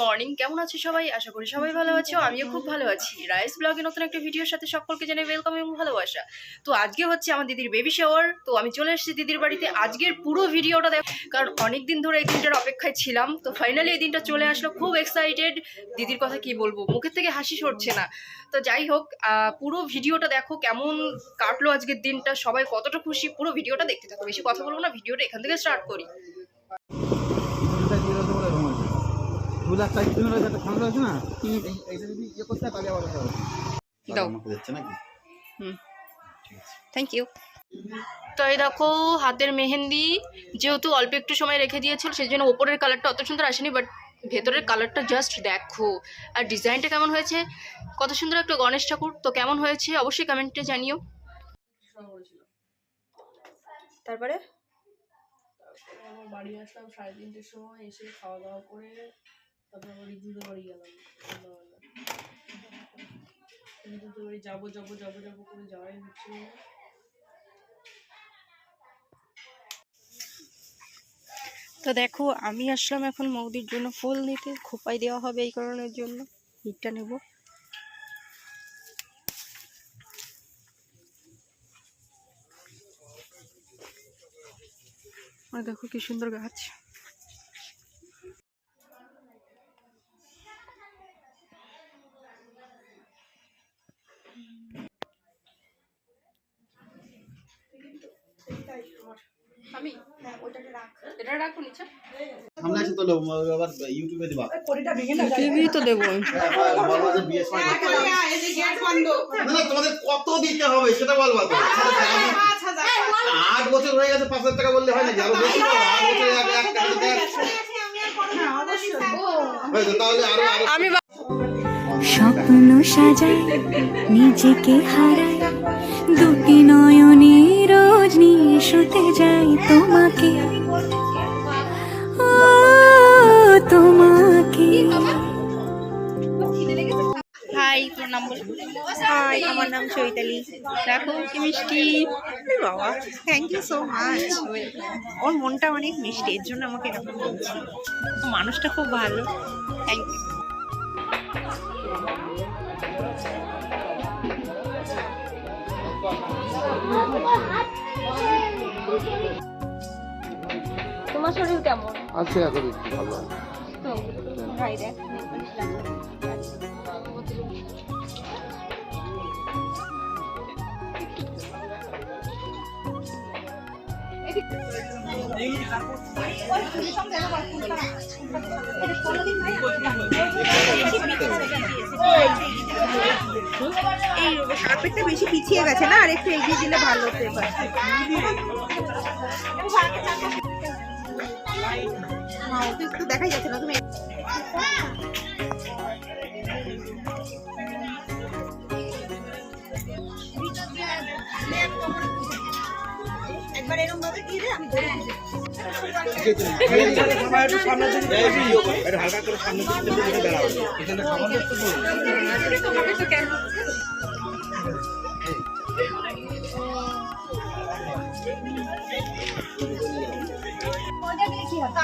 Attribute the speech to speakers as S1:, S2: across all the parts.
S1: Morning কেমন আছে সবাই? আশা করি সবাই ভালো আছো। আমিও খুব ভালো আছি। রাইস ব্লগে নতুন একটা ভিডিওর সাথে সকলকে জানাই ওয়েলকাম এবং ভালোবাসা। তো আজকে হচ্ছে আমার দিদির বেবি শাওয়ার তো আমি চলে এসেছি দিদির বাড়িতে। আজকের পুরো ভিডিওটা দেখ কারণ অনেক দিন ধরে এই দিনটার অপেক্ষায় ছিলাম। তো ফাইনালি এই দিনটা চলে আসলো। খুব এক্সাইটেড দিদির কথা কি বলব? মুখের থেকে হাসি সরছে না। তো যাই হোক পুরো ভিডিওটা দেখো কেমন কাটলো আজকের দিনটা। সবাই কতটা খুশি। পুরো ভিডিওটা দেখতে থাকো। বেশি কথা বলব না। ভিডিওটা এখান থেকে স্টার্ট করি।
S2: দু লাখ সাইজ তিন ফান্ড আছে না? এইটা যদি ইয়ে করতে হয় তাহলে আবার হতে হবে।
S1: দাও।
S2: আমাকে দিচ্ছে নাকি?
S1: হুম। থ্যাংক ইউ তো এই দেখো হাতের মেহেন্দি যেহেতু অল্প একটু সময় রেখে দিয়েছিল সেই জন্য ওপরের কালারটা অত সুন্দর আসেনি বাট ভেতরের কালারটা জাস্ট দেখো। আর ডিজাইনটা কেমন হয়েছে? কত সুন্দর একটা গণেশ ঠাকুর। তো কেমন হয়েছে? অবশ্যই কমেন্টে জানিও। তারপরে?
S3: বাড়ি আসলাম সাড়ে তিনটের সময় এসে খাওয়া দাওয়া করে যাব যাব যাব যাব করে যাওয়াই হচ্ছে।
S1: তো দেখো, আমি আসলাম এখন মৌদির জন্য ফুল নিতে। খোপাই দেওয়া হবে এই কারণের জন্য। হিটটা নেব। আর দেখো কি সুন্দর গাছ। আমি এটা রাখো নিচে।
S2: সামনে আছে তো আবার ইউটিউবে দিবা।
S1: টিভি তো দেবো।
S2: হ্যাঁ, বলবা যে বিয়ের সময় করতে হবে। না, না, তোমাদের কত দিতে হবে সেটা বলবা তো আট বছর হয়ে গেছে পাঁচ হাজার টাকা বললে হয় আরও বেশি এক- এক টাকা
S1: আমি
S4: স্বপ্ন সাজাই নিজেকে হারাই শুতে যাই তোমাকে। তোমাকে।
S1: হাই তোর নাম বল।
S5: হাই আমার নাম চৈতালি।
S1: দেখো কি মিষ্টি।
S5: বাবা থ্যাংক ইউ সো মাচ ওর মনটা অনেক মিষ্টি এর জন্য আমাকে এরকম বলছি। মানুষটা খুব ভালো।
S1: থ্যাংক ইউ তোমার শরীর কেমন?
S2: আছে এখন একটু ভালো।
S1: তো ভাই দেখ
S5: এই কার্পেটটা বেশি পিছিয়ে গেছে না? আর একটু এগিয়ে দিলে ভালো হতো ওকে একটু যাচ্ছে তুমি
S2: হালকা করে সামনে দিকে দাঁড়াও এখানে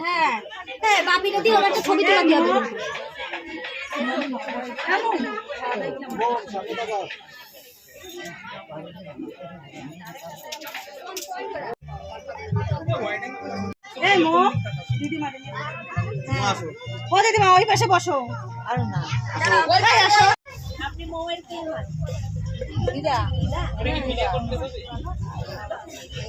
S6: হ্যাঁ। হ্যাঁ বাপিটা দিয়ে ওর একটা ছবি তোলা দিয়ে
S5: এই মো দিদিমা ও দিদিমা ওই পাশে বসো। আর না।
S6: আপনি মৌয়ের কি হয় সে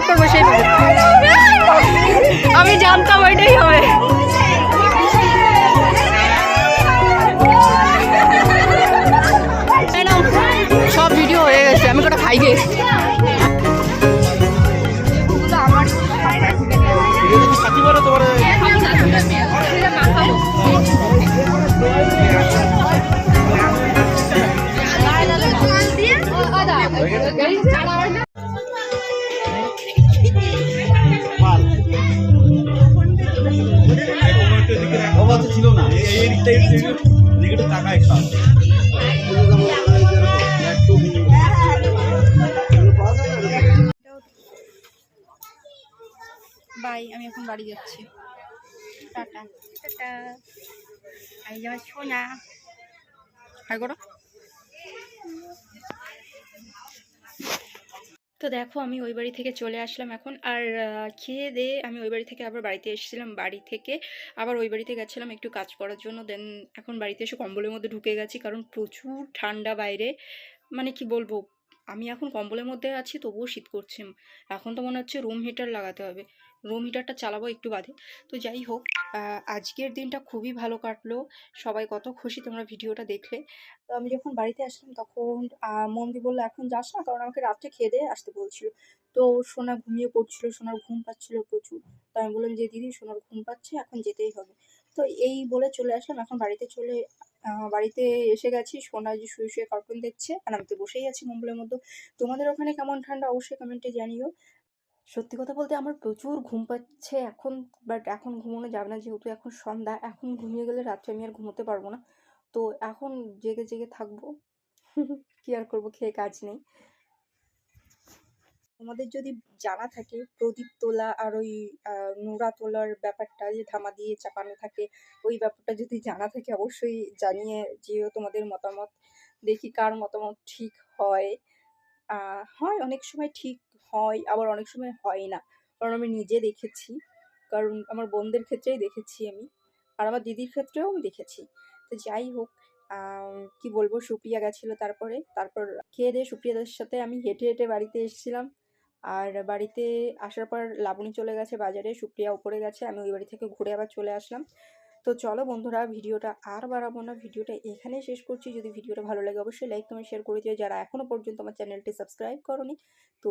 S1: ভিডিও করব সেই আমি জানতাম ওইটাই হবে সব ভিডিও হয়ে গেছে, আমি কটা খাই গে বাই আমি এখন বাড়ি যাচ্ছি। টাটা। টাটা। আমি যাবার সোনা। হাই করো। তো দেখো আমি ওই বাড়ি থেকে চলে আসলাম এখন। আর খেয়ে দিয়ে আমি ওই বাড়ি থেকে আবার বাড়িতে এসেছিলাম, বাড়ি থেকে। আবার ওই বাড়িতে গেছিলাম একটু কাজ করার জন্য। দেন এখন বাড়িতে এসে কম্বলের মধ্যে ঢুকে গেছি, কারণ প্রচুর ঠান্ডা বাইরে। মানে কি বলব, আমি এখন কম্বলের মধ্যে আছি, তবুও শীত করছে। এখন তো মনে হচ্ছে রুম হিটার লাগাতে হবে। রুম হিটারটা চালাবো একটু বাদে। তো যাই হোক আজকের দিনটা খুবই ভালো কাটলো। সবাই কত খুশি তোমরা ভিডিওটা দেখলে। তো আমি যখন বাড়িতে আসলাম তখন মন্দি বলল, এখন যাস না, কারণ আমাকে রাত্রে খেয়ে দিয়ে আসতে বলছিল। তো সোনা ঘুমিয়ে পড়ছিল, সোনার ঘুম পাচ্ছিল প্রচুর। তো আমি বললাম যে, দিদি, সোনার ঘুম পাচ্ছে, এখন যেতেই হবে। তো এই বলে চলে আসলাম। এখন বাড়িতে চলে বাড়িতে এসে গেছি। সোনা যে শুয়ে শুয়ে কার্টুন দেখছে, আর আমি তো বসেই আছি কম্বলের মধ্যে। তোমাদের ওখানে কেমন ঠান্ডা? অবশ্যই কমেন্টে জানিও। সত্যি কথা বলতে আমার প্রচুর ঘুম পাচ্ছে এখন বাট এখন ঘুমানো যাবে না যেহেতু এখন সন্ধ্যা এখন ঘুমিয়ে গেলে রাত্রে আমি আর ঘুমোতে পারব না। তো এখন জেগে জেগে থাকব কি আর করব খেয়ে কাজ নেই। তোমাদের যদি জানা থাকে প্রদীপ তোলা আর ওই নোরা তোলার ব্যাপারটা যে ধামা দিয়ে চাপানো থাকে ওই ব্যাপারটা যদি জানা থাকে অবশ্যই জানিয়ে যেও তোমাদের মতামত দেখি কার মতামত ঠিক হয়। আহ, হয় অনেক সময় ঠিক হয়, আবার অনেক সময় হয় না। কারণ আমি নিজে দেখেছি, কারণ আমার বোনদের ক্ষেত্রেই দেখেছি আমি, আর আমার দিদির ক্ষেত্রেও আমি দেখেছি। তো যাই হোক কি বলব, সুপ্রিয়া গেছিল তারপরে, তারপর খেয়ে দিয়ে সুপ্রিয়াদের সাথে আমি হেঁটে হেঁটে বাড়িতে এসেছিলাম। আর বাড়িতে আসার পর লাবণী চলে গেছে বাজারে, সুপ্রিয়া উপরে গেছে, আমি ওই বাড়ি থেকে ঘুরে আবার চলে আসলাম। তো চলো বন্ধুরা, ভিডিওটা আর বাড়াবো না, ভিডিওটা এখানেই শেষ করছি। যদি ভিডিওটা ভালো লাগে, অবশ্যই লাইক কমেন্ট শেয়ার করে দিও। যারা এখনও পর্যন্ত আমার চ্যানেলটি সাবস্ক্রাইব করনি, তো